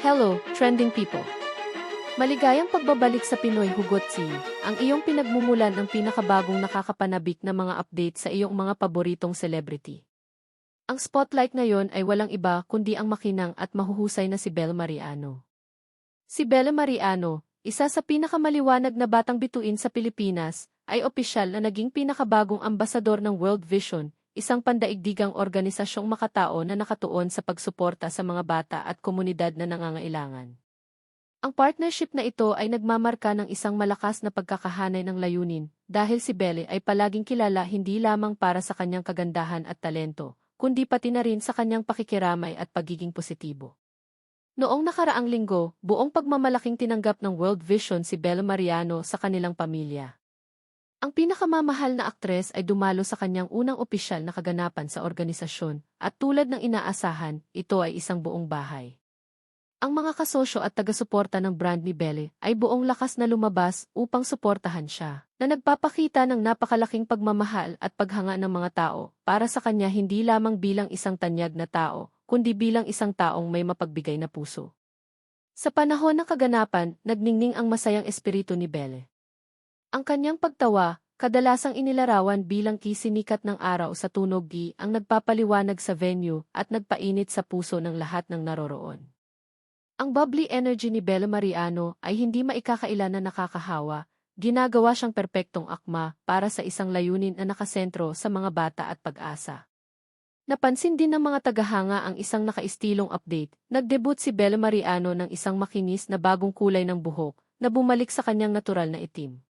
Hello, trending people! Maligayang pagbabalik sa Pinoy Hugot Tea, ang iyong pinagmumulan ng pinakabagong nakakapanabik na mga update sa iyong mga paboritong celebrity. Ang spotlight ngayon ay walang iba kundi ang makinang at mahuhusay na si Belle Mariano. Si Belle Mariano, isa sa pinakamaliwanag na batang bituin sa Pilipinas, ay opisyal na naging pinakabagong ambasador ng World Vision, isang pandaigdigang organisasyong makatao na nakatuon sa pagsuporta sa mga bata at komunidad na nangangailangan. Ang partnership na ito ay nagmamarka ng isang malakas na pagkakahanay ng layunin dahil si Belle ay palaging kilala hindi lamang para sa kanyang kagandahan at talento, kundi pati na rin sa kanyang pakikiramay at pagiging positibo. Noong nakaraang linggo, buong pagmamalaking tinanggap ng World Vision si Belle Mariano sa kanilang pamilya. Ang pinakamamahal na aktres ay dumalo sa kanyang unang opisyal na kaganapan sa organisasyon, at tulad ng inaasahan, ito ay isang buong bahay. Ang mga kasosyo at taga-suporta ng brand ni Belle ay buong lakas na lumabas upang suportahan siya, na nagpapakita ng napakalaking pagmamahal at paghanga ng mga tao para sa kanya hindi lamang bilang isang tanyag na tao, kundi bilang isang taong may mapagbigay na puso. Sa panahon ng kaganapan, nagningning ang masayang espiritu ni Belle. Ang kanyang pagtawa, kadalasang inilarawan bilang kisinikat ng araw sa tunog gi ang nagpapaliwanag sa venue at nagpainit sa puso ng lahat ng naroroon. Ang bubbly energy ni Bella Mariano ay hindi maikakailan na nakakahawa, ginagawa siyang perpektong akma para sa isang layunin na nakasentro sa mga bata at pag-asa. Napansin din ng mga tagahanga ang isang nakaistilong update. Nagdebut si Bella Mariano ng isang makinis na bagong kulay ng buhok na bumalik sa kanyang natural na itim.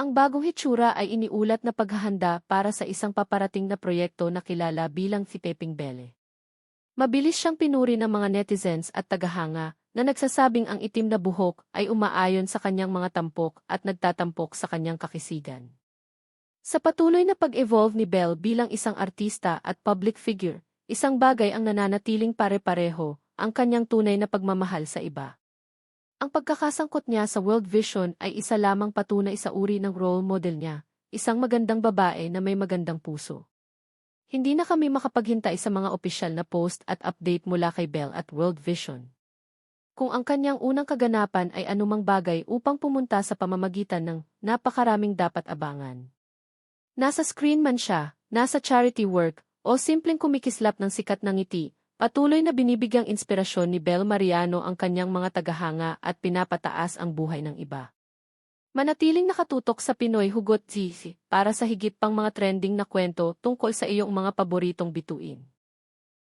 Ang bagong hitsura ay iniulat na paghahanda para sa isang paparating na proyekto na kilala bilang si Peping Belle. Mabilis siyang pinuri ng mga netizens at tagahanga na nagsasabing ang itim na buhok ay umaayon sa kanyang mga tampok at nagtatampok sa kanyang kakisigan. Sa patuloy na pag-evolve ni Belle bilang isang artista at public figure, isang bagay ang nananatiling pare-pareho, ang kanyang tunay na pagmamahal sa iba. Ang pagkakasangkot niya sa World Vision ay isa lamang patunay sa uri ng role model niya, isang magandang babae na may magandang puso. Hindi na kami makapaghintay sa mga opisyal na post at update mula kay Bell at World Vision. Kung ang kanyang unang kaganapan ay anumang bagay upang pumunta sa pamamagitan ng napakaraming dapat abangan. Nasa screen man siya, nasa charity work, o simpleng kumikislap ng sikat ng ngiti, patuloy na binibigyang inspirasyon ni Bel Mariano ang kanyang mga tagahanga at pinapataas ang buhay ng iba. Manatiling nakatutok sa Pinoy Hugot TV para sa higit pang mga trending na kwento tungkol sa iyong mga paboritong bituin.